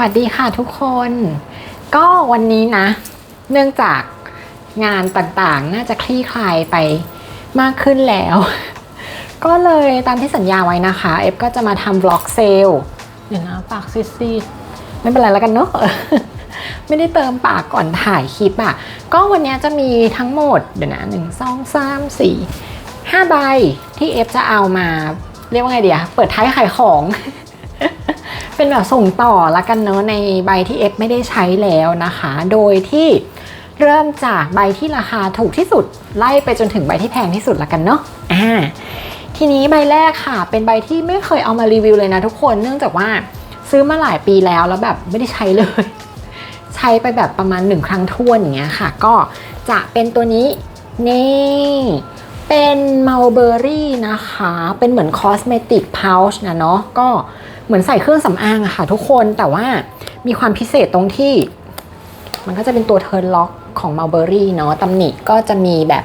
วัสดีค่ะทุกคน ก็วันนี้นะ เนื่องจากงานต่างๆ น่าจะคลี่คลายไปมากขึ้นแล้ว ก็เลยตามที่สัญญาไว้นะคะ เอฟก็จะมาทำบล็อกเซลเดี๋ยวนะปากซีดๆไม่เป็นไรแล้วกันเนาะไม่ได้เติมปากก่อนถ่ายคลิปอะ่ะ ก็วันนี้จะมีทั้งหมด เดี๋ยวนะหนึ่งสองสามสี่ห้าใบที่เอฟจะเอามาเรียกว่าไงเดียเปิดท้ายขายของ เป็นแบบส่งต่อละกันเนาะในใบที่เอฟไม่ได้ใช้แล้วนะคะ โดยที่เริ่มจากใบที่ราคาถูกที่สุด ไล่ไปจนถึงใบที่แพงที่สุดละกันเนาะอ่าทีนี้ใบแรกค่ะ เป็นใบที่ไม่เคยเอามารีวิวเลยนะทุกคนเนื่องจากว่าซื้อมาหลายปีแล้วแล้วแบบไม่ได้ใช้เลย ใช้ไปแบบประมาณหนึ่งครั้งท้วนอย่างเงี้ยค่ะ ก็จะเป็นตัวนี้นี่เป็นมัลเบอรี่นะคะ เป็นเหมือนคอสเมติกพาวช์นะเนาะก็ เหมือนใส่เครื่องสำอางอะค่ะทุกคนแต่ว่ามีความพิเศษตรงที่ มันก็จะเป็นตัวเทิร์นล็อกของมัลเบอรี่เนาะตำหนิก็จะมีแบบ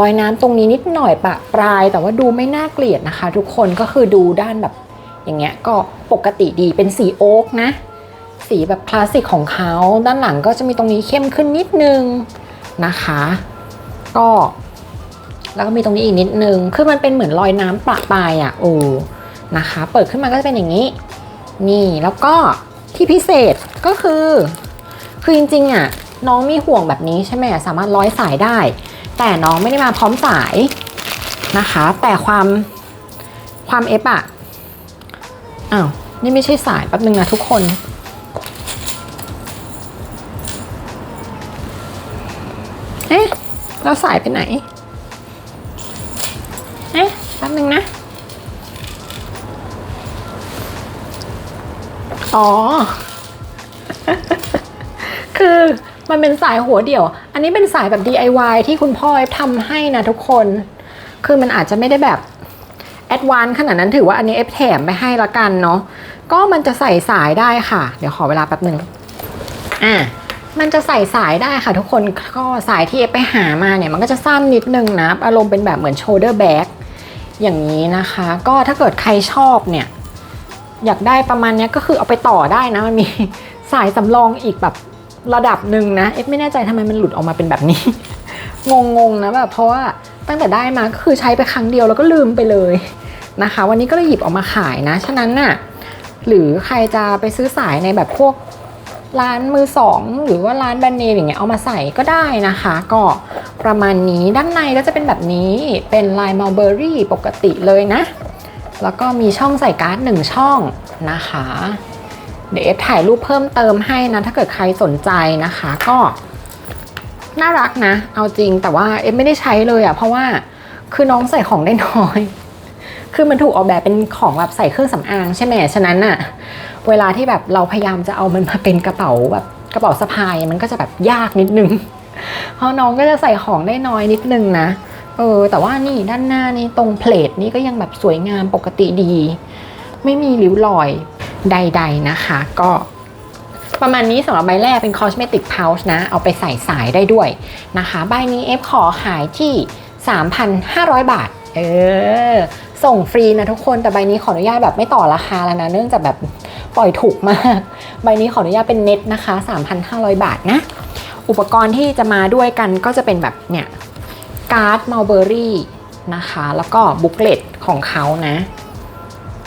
รอยน้ำตรงนี้นิดหน่อยปะปลาย แต่ว่าดูไม่น่าเกลียดนะคะ ทุกคนก็คือดูด้านแบบอย่างเงี้ยก็ปกติดีเป็นสีโอ๊กนะ สีแบบคลาสสิกของเขาด้านหลังก็จะมีตรงนี้เข้มขึ้นนิดนึงนะคะ ก็แล้วก็มีตรงนี้อีกนิดนึง คือมันเป็นเหมือนรอยน้ำประปายอะ่ะ โอ้ นะคะ เปิดขึ้นมาก็จะเป็นอย่างนี้ นี่แล้วก็ที่พิเศษก็คือ คือจริงๆอะน้องมีห่วงแบบนี้ใช่ไหมสามารถร้อยสายได้ แต่น้องไม่ได้มาพร้อมสายนะคะ แต่ความความเอฟอะอ้าวนี่ไม่ใช่สายแป๊บนึงนะทุกคนเอ๊ะแล้วสายไปไหน เอ๊ะแป๊บนึงนะ อ๋อ คือมันเป็นสายหัวเดี่ยว อันนี้เป็นสายแบบ DIY ที่คุณพ่อเอฟทำให้นะทุกคน คือมันอาจจะไม่ได้แบบแอดวานขนาดนั้นถือว่าอันนี้เอฟแถมไปให้ละกันเนาะ ก็มันจะใส่สายได้ค่ะ เดี๋ยวขอเวลาแป๊บหนึ่งอะมันจะใส่สายได้ค่ะทุกคน ก็สายที่เอฟไปหามาเนี่ย มันก็จะสั้นนิดนึงนะ อารมณ์เป็นแบบเหมือน shoulder bag อย่างนี้นะคะ ก็ถ้าเกิดใครชอบเนี่ย อยากได้ประมาณนี้ก็คือเอาไปต่อได้นะ มันมีสายสำรองอีกแบบระดับหนึ่งนะ เอฟไม่แน่ใจทำไมมันหลุดออกมาเป็นแบบนี้ งงๆนะแบบเพราะว่าตั้งแต่ได้มาก็คือใช้ไปครั้งเดียวแล้วก็ลืมไปเลยนะคะ วันนี้ก็เลยหยิบออกมาขายนะ ฉะนั้นน่ะหรือใครจะไปซื้อสายในแบบพวกร้านมือสองหรือว่าร้านแบรนด์เนมอย่างเงี้ยเอามาใส่ก็ได้นะคะ ก็ประมาณนี้ด้านในก็จะเป็นแบบนี้เป็นลายมัลเบอรี่ปกติเลยนะ แล้วก็มีช่องใส่การ์ดหนึ่งช่องนะคะ เดี๋ยวเอฟถ่ายรูปเพิ่มเติมให้นะ ถ้าเกิดใครสนใจนะคะก็น่ารักนะ เอาจริงแต่ว่าเอฟไม่ได้ใช้เลยอะ่ะ เพราะว่าคือน้องใส่ของได้น้อย คือมันถูกออกแบบเป็นของแบบใส่เครื่องสำอางใช่ไหมฉะนั้นอะเวลาที่แบบเราพยายามจะเอามันมาเป็นกระเป๋าแบบกระเป๋าสะพายมันก็จะแบบยากนิดนึง เพราะน้องก็จะใส่ของได้น้อยนิดนึงนะ เออแต่ว่านี่ด้านหน้านี่ตรงเพลทนี่ก็ยังแบบสวยงามปกติดี ไม่มีริ้วรอยใด ๆนะคะ ก็ประมาณนี้สำหรับใบแรกเป็น cosmetic pouch นะ เอาไปใส่สายได้ด้วยนะคะ ใบนี้เอฟขอขายที่ 3,500 บาท เออ ส่งฟรีนะทุกคน แต่ใบนี้ขออนุญาตแบบไม่ต่อราคาแล้วนะ เนื่องจากแบบปล่อยถูกมาก ใบนี้ขออนุญาตเป็นเน็ตนะคะ 3,500 บาทนะ อุปกรณ์ที่จะมาด้วยกันก็จะเป็นแบบเนี่ย การ์ดมัลเบอรี่นะคะ แล้วก็บุ๊กเลตของเขานะ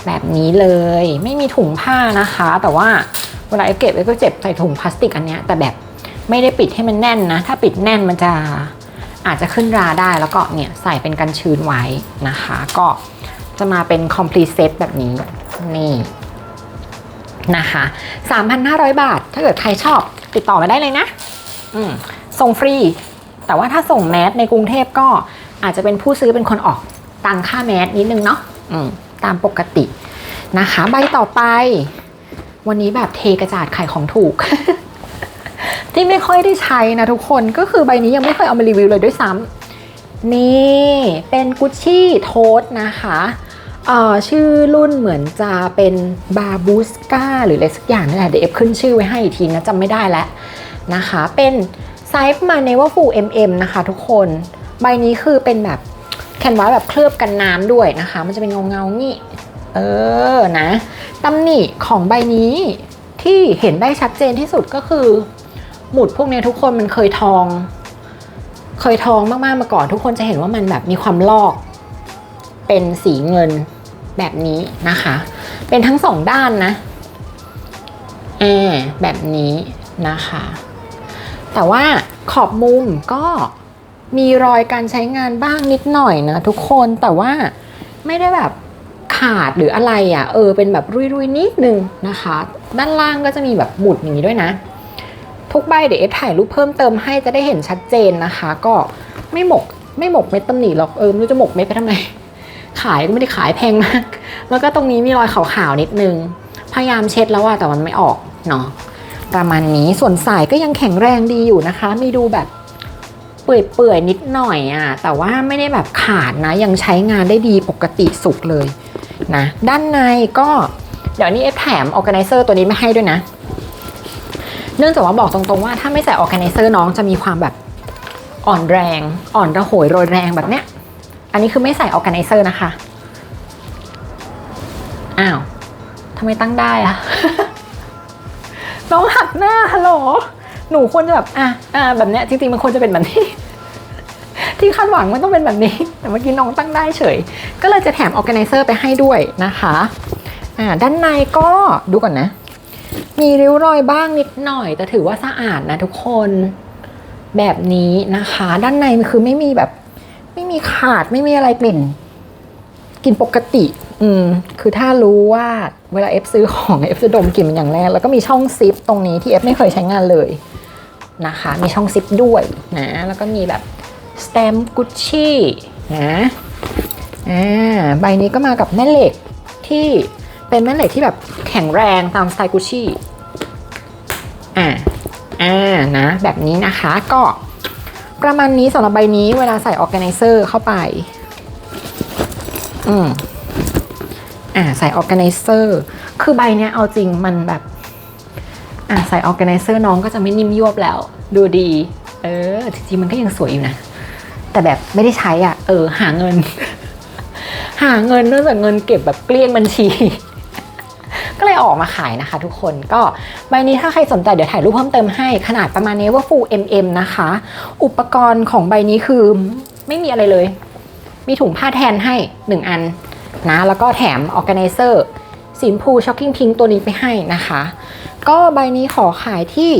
แบบนี้เลยไม่มีถุงผ้านะคะ แต่ว่าเวลาเก็บไว้ก็เจ็บใส่ถุงพลาสติกอันเนี้ยแต่แบบไม่ได้ปิดให้มันแน่นนะ ถ้าปิดแน่นมันจะอาจจะขึ้นราได้แล้วก็เนี่ยใส่เป็นกันชื้นไว้นะคะ ก็จะมาเป็น complete set แบบนี้นี่นะคะ 3,500 บาท ถ้าเกิดใครชอบติดต่อมาได้เลยนะส่งฟรี แต่ว่าถ้าส่งแมสในกรุงเทพก็อาจจะเป็นผู้ซื้อเป็นคนออกตังค่าแมสนิดนึงเนาะอืมตามปกตินะคะ ใบต่อไป วันนี้แบบเทกระจาดขายของถูก ที่ไม่ค่อยได้ใช้นะทุกคนก็คือใบนี้ยังไม่เคยเอามารีวิวเลยด้วยซ้ำนี่เป็นกุชชี่โทสนะคะเอ่อชื่อรุ่นเหมือนจะเป็นบาบูสกาหรืออะไรสักอย่างนี่แหละเดี๋ยวเอฟขึ้นชื่อไว้ให้อีกทีนะจำไม่ได้แล้วนะคะ เป็นไซ ส์ประมาณเนว่าฟู MM นะคะทุกคน ใบนี้คือเป็นแบบแคนวาสแบบเคลือบกันน้ำด้วยนะคะ มันจะเป็นเงาเงาๆงี้เออนะตำหนิของใบนี้ที่เห็นได้ชัดเจนที่สุดก็คือ หมุดพวกนี้ทุกคนมันเคยทอง เคยทองมากๆมาก่อน ทุกคนจะเห็นว่ามันแบบมีความลอก เป็นสีเงินแบบนี้นะคะ เป็นทั้งสองด้านนะแอแบบนี้นะคะ แต่ว่าขอบมุมก็มีรอยการใช้งานบ้างนิดหน่อยนะทุกคนแต่ว่าไม่ได้แบบขาดหรืออะไรอะ่ะเออเป็นแบบรุยๆนิดนึงนะคะ ด้านล่างก็จะมีแบบหมุดอย่างนี้ด้วยนะ ทุกใบเดี๋ยวเอฟถ่ายรูปเพิ่มเติมให้จะได้เห็นชัดเจนนะคะ ก็ไม่หมกไม่หมกเม็ดตำหนิหรอกเออไม่รู้จะหมกเม็ดไปทำไมขายก็ไม่ได้ขายแพงมาก แล้วก็ตรงนี้มีรอยขาวๆนิดนึง พยายามเช็ดแล้วอะแต่มันไม่ออกเนาะ ประมาณนี้ส่วนสายก็ยังแข็งแรงดีอยู่นะคะ มีดูแบบเปื่อยๆนิดหน่อยอะแต่ว่าไม่ได้แบบขาดนะ ยังใช้งานได้ดีปกติสุกเลยนะด้านในก็เดี๋ยวนี้เอฟแถมออ g a แก z เซอร์ตัวนี้ไม่ให้ด้วยนะ เนื่องจากว่าบอกตรงๆว่าถ้าไม่ใส่ออแก z เซอร์น้องจะมีความแบบอ่อนแรง อ่อนระโหยโรยแรงแบบเนี้ย อันนี้คือไม่ใส่ออแก z เซอร์นะคะ อ้าวทำไมตั้งได้อะ น้องหักหน้าฮัลโหลหนูควรจะแบบอะอะแบบเนี้ยจริงๆมันควรจะเป็นแบบนี้ ที่คาดหวังมันต้องเป็นแบบนี้ แต่เมื่อกี้น้องตั้งได้เฉย ก็เลยจะแถมออ g a แก z เซอร์ไปให้ด้วยนะคะอ่าด้านในก็ดูก่อนนะ มีริ้วรอยบ้างนิดหน่อย แต่ถือว่าสะอาดนะทุกคนแบบนี้นะคะ ด้านในมันคือไม่มีแบบ ไม่มีขาดไม่มีอะไรกลิ่น กินปกติ อืม คือถ้ารู้ว่าเวลาเอฟซื้อของเอฟจะดมกลิ่นมันอย่างแรก แล้วก็มีช่องซิปตรงนี้ที่เอฟไม่เคยใช้งานเลยนะคะ มีช่องซิปด้วยนะ แล้วก็มีแบบส t ตมป์กุชชี่นะ อ่า ใบนี้ก็มากับแม่เหล็กที่เป็นแม่เหล็กที่แบบแข็งแรงตามสไตล์กุชชี่ อ่า อ่า นะ แบบนี้นะคะ ก็ประมาณนี้สำหรับใบนี้เวลาใส่ออ g a แก z เซอร์เข้าไป อืมอ่าใส่ออแก z เซอร์คือใบเนี้ยเอาจริงมันแบบ อ่าใส่ออแก z เซอร์น้องก็จะไม่นิ่มยวบแล้ว ดูดี เออจริงๆมันก็ยังสวยอยู่นะ แต่แบบไม่ได้ใช้อะ เออ หาเงิน หาเงินเนื่องจากเงินเก็บแบบเกลี้ยงบัญชี ก็เลยออกมาขายนะคะ ทุกคนก็ใบนี้ถ้าใครสนใจเดี๋ยวถ่ายรูปเพิ่มเติมให้ขนาดประมาณนี้ว่า full mm นะคะ อุปกรณ์ของใบนี้คือไม่มีอะไรเลย มีถุงผ้าแทนให้ 1 อันนะแล้วก็แถมออ g a แก z เซอร์สีมพูช็อกกิ้งพิงตัวนี้ไปให้นะคะ ก็ใบนี้ขอขายที่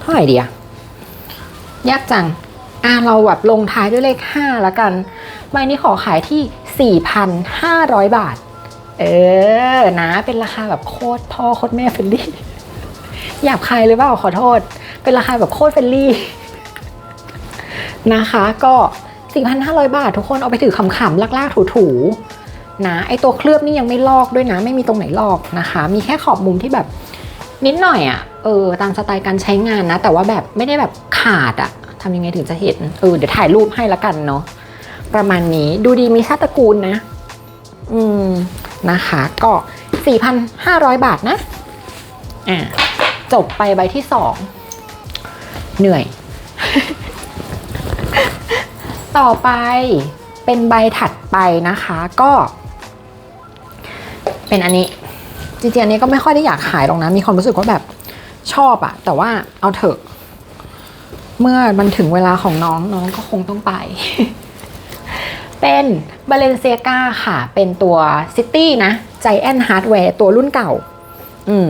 เท่าไหร่เดียยากจังอะเราแบบลงท้ายด้วยเลข 5 แล้วกัน ใบนี้ขอขายที่ 4,500 บาท เออ นะเป็นราคาแบบโคตรพ่อโคตรแม่เฟรนลี่หยาบคายเลยเปล่าขอโทษ เป็นราคาแบบโคตรเฟรนลี่นะคะ ก็ 4,500 บาท ทุกคนเอาไปถือขำๆลากๆ ถูๆนะไอตัวเคลือบนี่ยังไม่ลอกด้วยนะ ไม่มีตรงไหนลอกนะคะ มีแค่ขอบมุมที่แบบนิดหน่อยอะ่ะเออตามสไตล์การใช้งานนะ แต่ว่าแบบไม่ได้แบบขาดอะ่ะทำยังไงถึงจะเห็นเออเดี๋ยวถ่ายรูปให้ละกันเนาะประมาณนี้ดูดีมีชาติกูลนะ อืมนะคะก็ 4,500 บาทนะอ่าจบไปใบที่สองเหนื่อย ต่อไปเป็นใบถัดไปนะคะก็ เป็นอันนี้จริงๆอันนี้ก็ไม่ค่อยได้อยากขายหรอกนะ มีความรู้สึกว่าแบบชอบอะแต่ว่าเอาเถอะ เมื่อมันถึงเวลาของน้องน้องก็คงต้องไป เป็นบ a เลนเซียกาค่ะ เป็นตัว City นะ Giant Hardware ตัวรุ่นเก่า อืม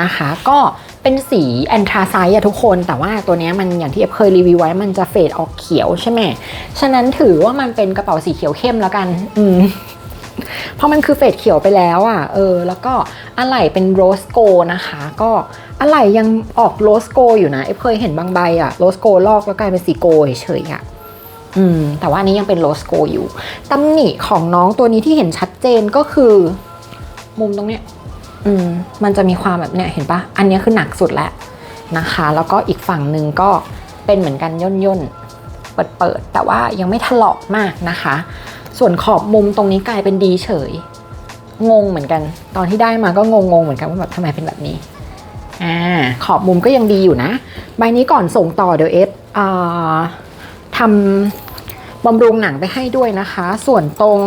นะคะ ก็ เป็นสีแอนทราไซต์อะทุกคน แต่ว่าตัวนี้มันอย่างที่เอฟเคยรีวิวไว้มันจะเฟดออกเขียวใช่ไหมฉะนั้นถือว่ามันเป็นกระเป๋าสีเขียวเข้มแล้วกัน อืมเพราะมันคือเฟดเขียวไปแล้วอะ่ะ เออ แล้วก็อะไหล่เป็นโรสโกนะคะ ก็อะไหล่ยังออกโรสโกอยู่นะเอฟเคยเห็นบางใบอะโรสโกลอกแล้วกลายเป็นสีโกเฉยๆอะอืม แต่ว่าอันนี้ยังเป็นโรสโกอยู่ตำหนิของน้องตัวนี้ที่เห็นชัดเจนก็คือ มุมตรงเนี้ย อืมมันจะมีความแบบเนี้ยเห็นปะอันนี้คือหนักสุดแล้วนะคะ แล้วก็อีกฝั่งหนึ่งก็เป็นเหมือนกันย่นย่นเปิดเปิดแต่ว่ายังไม่ถลอกมากนะคะ ส่วนขอบมุมตรงนี้กลายเป็นดีเฉย งงเหมือนกัน ตอนที่ได้มาก็งงงๆเหมือนกันว่าแบบทำไมเป็นแบบนี้อ่าขอบมุมก็ยังดีอยู่นะ ใบนี้ก่อนส่งต่อเดี๋ยวเอฟทำบำรุงหนังไปให้ด้วยนะคะ ส่วนตรง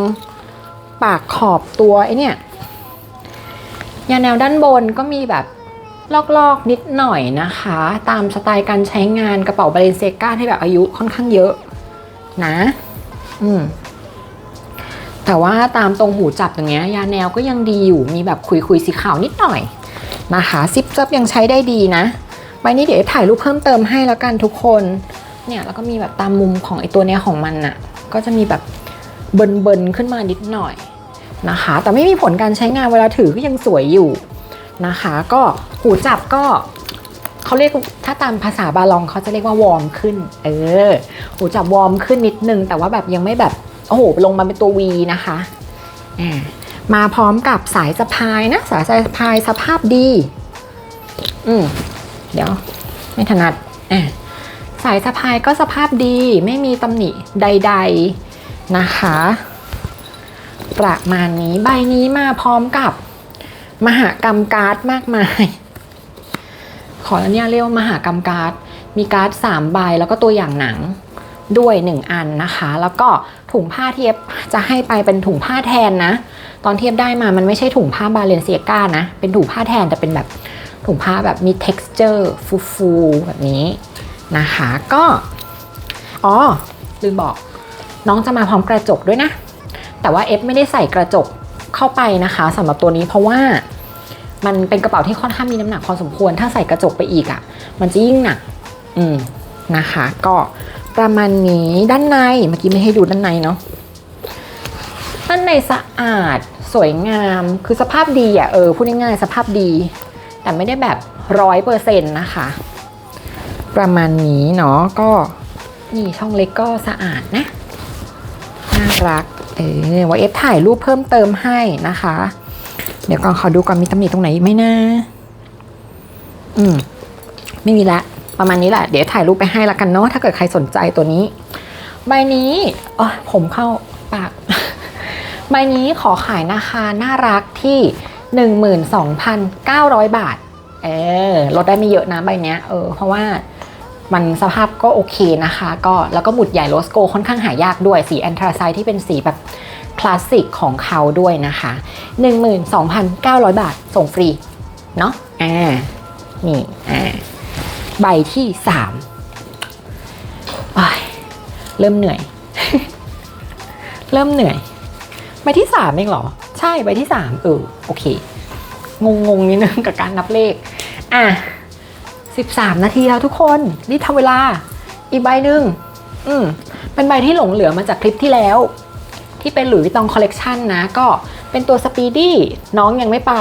ปากขอบตัวไอเนี่ย ยาแนวด้านบนก็มีแบบลอกๆนิดหน่อยนะคะ ตามสไตล์การใช้งานกระเป๋าบาเลนเซกาที่แบบอายุค่อนข้างเยอะนะ อืมแต่ว่าตามตรงหูจับตรงเนี้ยยาแนวก็ยังดีอยู่มีแบบคุยๆสีขาวนิดหน่อยนะคะซิปจับยังใช้ได้ดีนะใบนี้เดี๋ยวถ่ายรูปเพิ่มเติมให้แล้วกันทุกคน เนี่ยแล้วก็มีแบบตามมุมของไอตัวเนี้ยของมันน่ะก็จะมีแบบเบินเบินๆขึ้นมานิดหน่อย นะคะ แต่ไม่มีผลการใช้งานเวลาถือก็ยังสวยอยู่นะคะ ก็หูจับก็เขาเรียกถ้าตามภาษาบาลองเขาจะเรียกว่าวอร์มขึ้น เออ หูจับวอร์มขึ้นนิดนึง แต่ว่าแบบยังไม่แบบโอ้โหลงมาเป็นตัว V นะคะอ่มาพร้อมกับสายสะพายนะ สายสะพายสภาพดี อืมเดี๋ยว ไม่ถนัดอ่สายสะพายก็สภาพดีไม่มีตำหนิใด ๆนะคะ ประมาณนี้ใบนี้มาพร้อมกับ มหากรรมการ์ดมากมาย ขออนุญาตเรียกว่ามหากรรมการ์ด มีการ์ด3ใบแล้วก็ตัวอย่างหนังด้วย1อันนะคะ แล้วก็ถุงผ้าเที่เอฟจะให้ไปเป็นถุงผ้าแทนนะ ตอนเทียบได้มามันไม่ใช่ถุงผ้าบาเลนเซียก้านะ เป็นถุงผ้าแทนแต่เป็นแบบถุงผ้าแบบมี texture ฟูๆแบบนี้นะคะ ก็ อ๋อ ลืมบอกน้องจะมาพร้อมกระจกด้วยนะ แต่ว่าเอฟไม่ได้ใส่กระจกเข้าไปนะคะสำหรับตัวนี้เพราะว่ามันเป็นกระเป๋าที่ค่อนข้างมีน้ำหนักพอสมควร ถ้าใส่กระจกไปอีกอะ่ะ มันจะยิ่งหนัก อืมนะคะ ก็ประมาณนี้ด้านในเมื่อกี้ไม่ให้ดูด้านในเนาะด้านในสะอาดสวยงามคือสภาพดีอะ่ะเออพูดง่ายๆสภาพดี แต่ไม่ได้แบบร้อยเปอร์เซ็นต์นะคะ ประมาณนี้เนาะก็นี่ช่องเล็กก็สะอาดนะน่ารัก เออว่าเอฟถ่ายรูปเพิ่มเติมให้นะคะ เดี๋ยวก่อนขอดูก่อนมีตำหนิตรงไหนไหมนะ อืม ไม่มีละ ประมาณนี้แหละ เดี๋ยวถ่ายรูปไปให้ละกันเนาะถ้าเกิดใครสนใจตัวนี้ ใบนี้อ๋อผมเข้าปาก ใบนี้ขอขายราคาน่ารักที่ 12,900 บาท เออลดได้ไม่เยอะนะใบเนี้ยเออเพราะว่า มันสภาพก็โอเคนะคะ ก็แล้วก็หมุดใหญ่โรสโกค่อนข้างหายากด้วยสีแอนทราไซที่เป็นสีแบบคลาสสิกของเขาด้วยนะคะ 12,900 บาทส่งฟรี เนาะอ่านี่อ่าใบที่สามเริ่มเหนื่อย เริ่มเหนื่อย ใบที่สามเองเหรอ ใช่ใบที่สามเออโอเค งงงนิดนึงกับการนับเลข อะ สิบสามนาทีแล้วทุกคนรีบทำเวลา อีกใบหนึ่งอืมเป็นใบที่หลงเหลือมาจากคลิปที่แล้ว ที่เป็นหลุยส์วิตองคอลเลกชันนะ ก็เป็นตัวสปีดี้น้องยังไม่ไป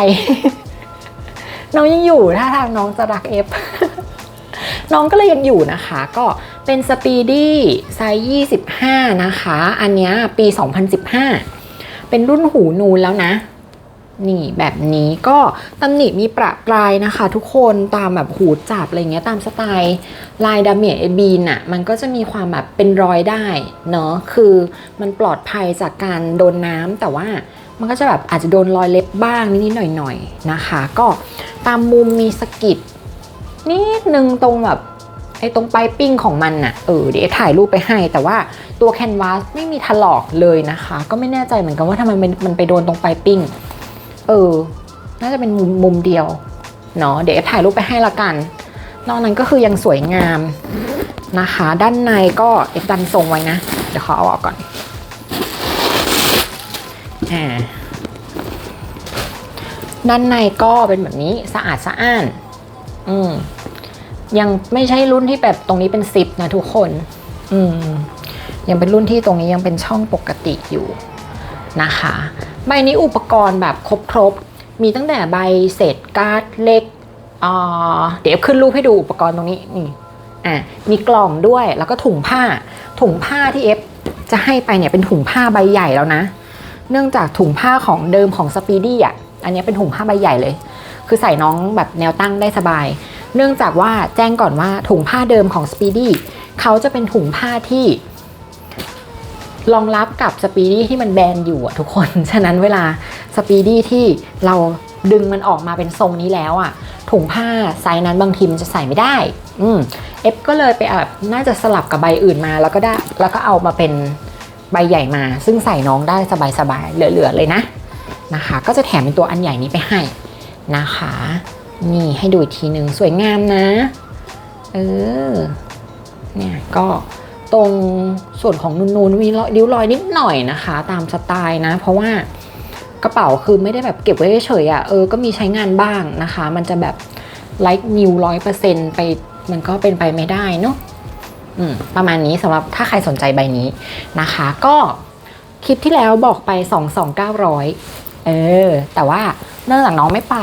น้องยังอยู่ถ้าทางน้องจะรักเอฟน้องก็เลยยังอยู่นะคะ ก็เป็นสปีดี้ไซส์25 นะคะ อันนี้ปี 2015 เป็นรุ่นหูนูนแล้วนะ หนีแบบนี้ก็ตำหนิมีประปรายนะคะ ทุกคนตามแบบหูจับอะไรเงี้ยตามสไตล์ลายดาเมจเอบีนอะมันก็จะมีความแบบเป็นรอยได้เนาะคือมันปลอดภัยจากการโดนน้ำแต่ว่ามันก็จะแบบอาจจะโดนรอยเล็บบ้างนิดๆหน่อยๆนะคะ ก็ตามมุมมีสกิดนิดนึงตรงแบบไอ้ตรงปลายปิ้งของมันน่ะ เออ เดี๋ยวถ่ายรูปไปให้ แต่ว่าตัวแคนวาสไม่มีถลอกเลยนะคะ ก็ไม่แน่ใจเหมือนกันว่าทำไมมันไปโดนตรงปลายปิ้ง เออ น่าจะเป็นมุมมุมเดียวเนาะเดี๋ยวถ่ายรูปไปให้ละกัน นอกนั้นก็คือยังสวยงามนะคะ ด้านในก็เอฟดันทรงไว้นะ เดี๋ยวขอเอาออกก่อนอ่าด้านในก็เป็นแบบนี้สะอาดสะอ้าน อืม ยังไม่ใช่รุ่นที่แบบตรงนี้เป็นซิปนะทุกคน อืม ยังเป็นรุ่นที่ตรงนี้ยังเป็นช่องปกติอยู่นะคะ ใบนี้อุปกรณ์แบบครบๆมีตั้งแต่ใบเศษการ์ดเล็กเดี๋ยวขึ้นรูปให้ดูอุปกรณ์ตรงนี้นี่อะมีกล่องด้วยแล้วก็ถุงผ้า ถุงผ้าที่เอฟจะให้ไปเนี่ยเป็นถุงผ้าใบใหญ่แล้วนะ เนื่องจากถุงผ้าของเดิมของสปีดี้อะอันนี้เป็นถุงผ้าใบใหญ่เลย คือใส่น้องแบบแนวตั้งได้สบาย เนื่องจากว่าแจ้งก่อนว่าถุงผ้าเดิมของสปีดี้เขาจะเป็นถุงผ้าที่ รองรับกับสปีดี้ที่มันแบนอยู่อะทุกคน ฉะนั้นเวลาสปีดี้ที่เราดึงมันออกมาเป็นทรงนี้แล้วอะถุงผ้าไซส์นั้นบางทีมันจะใส่ไม่ได้ อืมเอฟก็เลยไปแบบน่าจะสลับกับใบอื่นมาแล้วก็ได้แล้วก็เอามาเป็นใบใหญ่มา ซึ่งใส่น้องได้สบายๆเหลือๆเลยนะนะคะ ก็จะแถมเป็นตัวอันใหญ่นี้ไปให้นะคะ นี่ให้ดูอีกทีหนึ่งสวยงามนะ เออ เนี่ยก็ ตรงส่วนของนูนๆมีรอยริ้วรอยนิดหน่อยนะคะ ตามสไตล์นะ เพราะว่ากระเป๋าคือไม่ได้แบบเก็บไว้เฉยๆอะ่ะเออก็มีใช้งานบ้างนะคะ มันจะแบบ like new ร้อยเปอร์เซ็นไปมันก็เป็นไปไม่ได้เนาะอืมประมาณนี้สำหรับถ้าใครสนใจใบนี้นะคะ ก็คลิปที่แล้วบอกไป 2 2 9 0 0 เออ แต่ว่าเนื่องจากน้องไม่ไป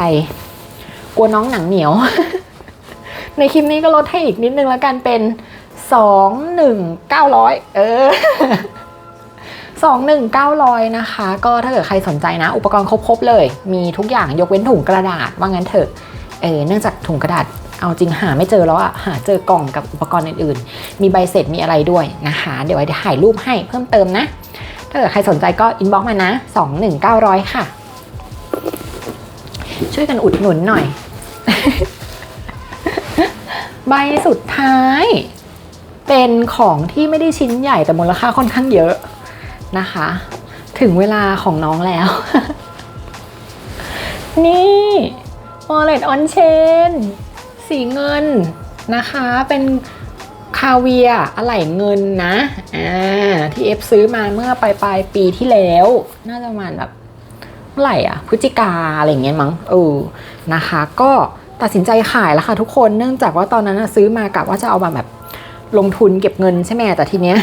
กลัวน้องหนังเหนียว ในคลิปนี้ก็ลดให้อีกนิดนึงแล้วกันเป็น 2 1 9 0 0เก้าร้อยเอ2 1 9 0 0นะคะ ก็ถ้าเกิดใครสนใจนะ อุปกรณ์ครบๆเลย มีทุกอย่างยกเว้นถุงกระดาษว่างั้นเถอะเออเนื่องจากถุงกระดาษเอาจริงหาไม่เจอแล้วอะหาเจอกล่องกับอุปกรณ์อื่นๆ มีใบเสร็จมีอะไรด้วยนะคะ เดี๋ยวไว้ถ่ายรูปให้เพิ่มเติมนะ ถ้าเกิดใครสนใจก็อินบ็อกมานะ 21900 ค่ะ ช่วยกันอุดหนุนหน่อย ใบสุดท้าย เป็นของที่ไม่ได้ชิ้นใหญ่แต่มูลค่าค่อนข้างเยอะนะคะ ถึงเวลาของน้องแล้ว นี่วอลเล็ตออนเชนสีเงินนะคะ เป็นคาเวียอะไหล่เงินนะอ่าที่เอฟซื้อมาเมื่อปลายปลายปีที่แล้ว น่าจะมาแบบเท่าไหร่อะพฤศจิกาอะไรเงี้ยมั้งเออนะคะ ก็ตัดสินใจขายแล้วค่ะทุกคนเนื่องจากว่าตอนนั้นซื้อมากะว่าจะเอามาแบบ ลงทุนเก็บเงินใช่ไหมแต่ทีเนี้ย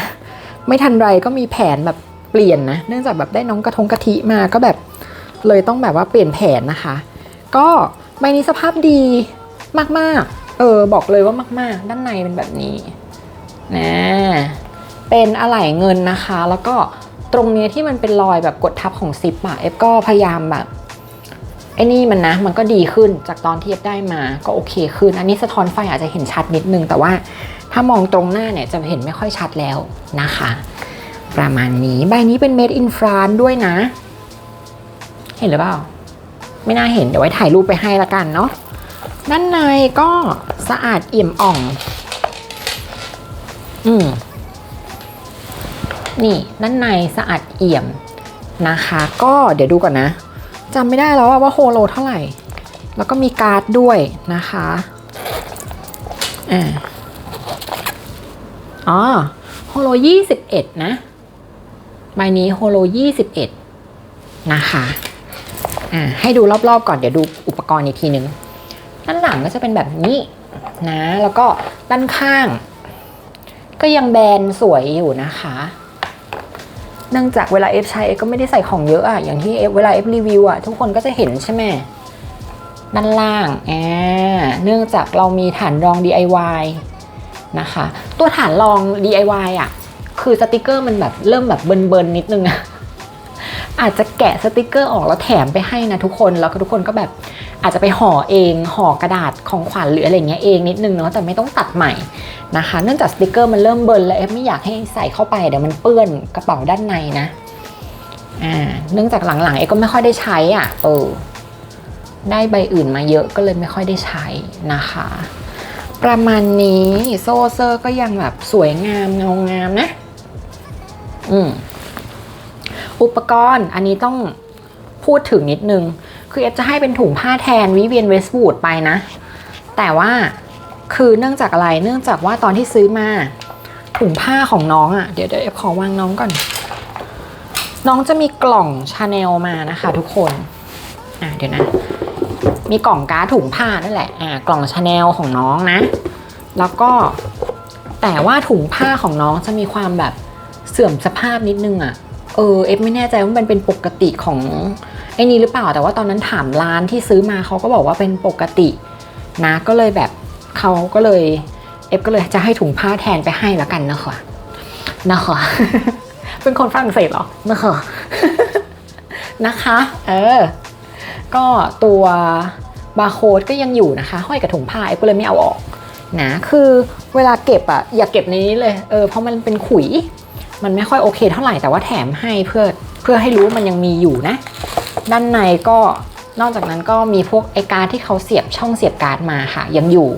ไม่ทันไรก็มีแผนแบบเปลี่ยนนะเนื่องจากแบบได้น้องกระทงกะทิมาก็แบบเลยต้องแบบว่าเปลี่ยนแผนนะคะ ก็ใบนี้สภาพดีมากๆ เออบอกเลยว่ามาก ๆ ด้านในเป็นแบบนี้นะเป็นอะไหล่เงินนะคะ แล้วก็ตรงเนี้ยที่มันเป็นรอยแบบกดทับของซิปอะเอฟก็พยายามแบบไอ้นี่มันนะมันก็ดีขึ้นจากตอนที่เอฟได้มาก็โอเคขึ้น อันนี้สะท้อนไฟอาจจะเห็นชัดนิดนึงแต่ว่า ถ้ามองตรงหน้าเนี่ยจะเห็นไม่ค่อยชัดแล้วนะคะ ประมาณนี้ใบนี้เป็น made in France ด้วยนะ เห็นหรือเปล่า ไม่น่าเห็นเดี๋ยวไว้ถ่ายรูปไปให้ละกันเนาะด้านในก็สะอาดเอี่ยมอ่อง อืม นี่ด้านในสะอาดเอี่ยมนะคะ ก็เดี๋ยวดูก่อนนะจำไม่ได้แล้วว่าโฮโลเท่าไหร่ แล้วก็มีการ์ดด้วยนะคะ อ่า อ๋อโฮโลยี่สิบเอ็ดนะใบนี้โฮโลยี่สิบเอ็ดนะคะอ่าให้ดูรอบๆก่อนเดี๋ยวดูอุปกรณ์อีกทีนึง ด้านหลังก็จะเป็นแบบนี้นะ แล้วก็ด้านข้าง ก็ยังแบนสวยอยู่นะคะเนื่องจากเวลาเอฟใช้เอฟก็ไม่ได้ใส่ของเยอะอะอย่างที่เอฟเวลาเอฟรีวิวอะทุกคนก็จะเห็นใช่ไหมด้านล่างอ่าเนื่องจากเรามีฐานรอง DIY นะคะ ตัวฐานรอง DIY อะคือสติกเกอร์มันแบบเริ่มแบบเบิร์นๆนิดนึงอะอาจจะแกะสติกเกอร์ออกแล้วแถมไปให้นะทุกคนแล้วก็ทุกคนก็แบบอาจจะไปห่อเองห่อกระดาษของขวัญหรืออะไรเงี้ยเองนิดนึงเนาะแต่ไม่ต้องตัดใหม่นะคะ เนื่องจากสติกเกอร์มันเริ่มเบิร์นแล้วเอฟไม่อยากให้ใส่เข้าไปเดี๋ยวมันเปื้อนกระเป๋าด้านในนะอ่าเนื่องจากหลังๆเอฟก็ไม่ค่อยได้ใช้อะเออได้ใบอื่นมาเยอะก็เลยไม่ค่อยได้ใช้นะคะ ประมาณนี้โซเซอร์ก็ยังแบบสวยงามเงางามนะ อืมอุปกรณ์อันนี้ต้องพูดถึงนิดนึง คือเอฟจะให้เป็นถุงผ้าแทนวิเวียนเวสต์วูดไปนะ แต่ว่าคือเนื่องจากอะไรเนื่องจากว่าตอนที่ซื้อมา ถุงผ้าของน้องอะ่ะ เดี๋ยวเดี๋ยวเอฟขอวางน้องก่อน น้องจะมีกล่องชาแนลมานะคะทุกคน อะเดี๋ยวนะ มีกล่องการ์ดถุงผ้านั่นแหละอ่ากล่องชาแนลของน้องนะ แล้วก็แต่ว่าถุงผ้าของน้องจะมีความแบบเสื่อมสภาพนิดนึงอะ่ะเออเอฟไม่แน่ใจว่ามันเป็นปกติของไอ้นี้หรือเปล่าแต่ว่าตอนนั้นถามร้านที่ซื้อมาเขาก็บอกว่าเป็นปกตินะก็เลยแบบเขาก็เลยเอฟก็เลยจะให้ถุงผ้าแทนไปให้แล้วกันนะคะนะคะเป็นคนฝรั่งเศสหรอนะคะนะคะ เออ ก็ตัวบาร์โค้ดก็ยังอยู่นะคะ ห้อยกับถุงผ้าเอฟก็เลยไม่เอาออกนะคือเวลาเก็บอะอย่าเก็บในนี้เลยเออเพราะมันเป็นขุย มันไม่ค่อยโอเคเท่าไหร่แต่ว่าแถมให้เพื่อเพื่อให้รู้มันยังมีอยู่นะ ด้านในก็นอกจากนั้นก็มีพวกไอการ์ดที่เขาเสียบช่องเสียบการ์ดมาค่ะ ยังอยู่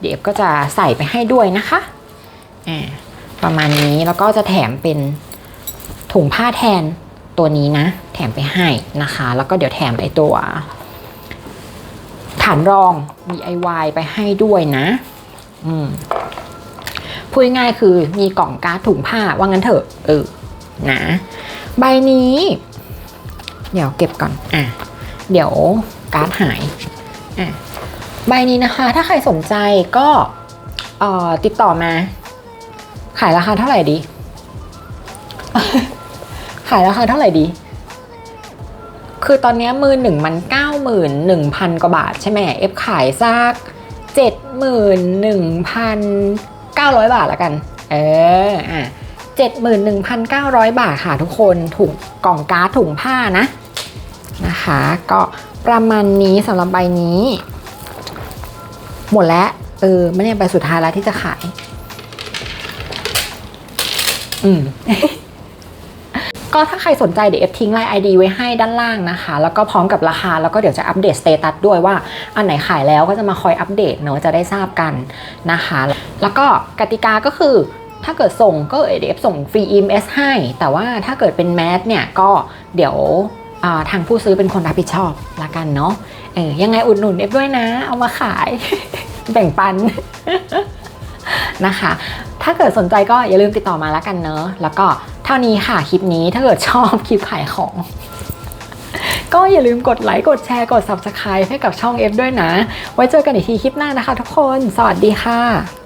เดี๋ยวก็จะใส่ไปให้ด้วยนะคะอ่าประมาณนี้แล้วก็จะแถมเป็นถุงผ้าแทน ตัวนี้นะ แถมไปให้นะคะ แล้วก็เดี๋ยวแถมไอตัว ฐานรอง DIY ไปให้ด้วยนะอืมพูดง่ายคือมีกล่องการ์ดถุงผ้าว่างั้นเถอะเออนะใบนี้ เดี๋ยวเก็บก่อนอะเดี๋ยวการ์ดหายอะใบนี้นะคะ ถ้าใครสนใจก็ออติดต่อมา ขายราคาเท่าไหร่ดีายราคาเท่าไหร่ดี คือตอนนี้มือหนึ่งมันเก้าหมื่นหนึ่งพันกว่าบาทใช่ไหมเอฟขายสักเจ็ดหมื่นหนึ่งพันเก้าร้อยบาทละกัน เอออะเจ็ดหมื่นหนึ่งพันเก้าร้อยบาทค่ะทุกคนถุงกล่องการ์ดถุงผ้านะนะคะ ก็ประมาณนี้สำหรับใบนี้ หมดแล้ว เออไม่ใช่ใบสุดท้ายแล้วที่จะขาย อืม ก็ถ้าใครสนใจเดี๋ยวเอฟทิ้งไลน์ ID ไว้ให้ด้านล่างนะคะ แล้วก็พร้อมกับราคาแล้วก็เดี๋ยวจะอัปเดตสเตตัสด้วยว่าอันไหนขายแล้วก็จะมาคอยอัปเดตเนอะจะได้ทราบกันนะคะ แล้วก็กติกาก็คือถ้าเกิดส่งก็เอฟส่งฟรี EMS ให้ แต่ว่าถ้าเกิดเป็นแมสเนี่ยก็เดี๋ยวาทางผู้ซื้อเป็นคนรับผิดชอบละกันเนาะเออยังไงอุดหนุนเอฟด้วยนะ เอามาขาย แบ่งปัน นะคะ ถ้าเกิดสนใจก็อย่าลืมติดต่อมาแล้วกันเนอะ แล้วก็เท่านี้ค่ะคลิปนี้ถ้าเกิดชอบคลิปขายของ ก็อย่าลืมกดไลค์กดแชร์กด Subscribe ให้กับช่อง F ด้วยนะ ไว้เจอกันอีกทีคลิปหน้านะคะ ทุกคน สวัสดีค่ะ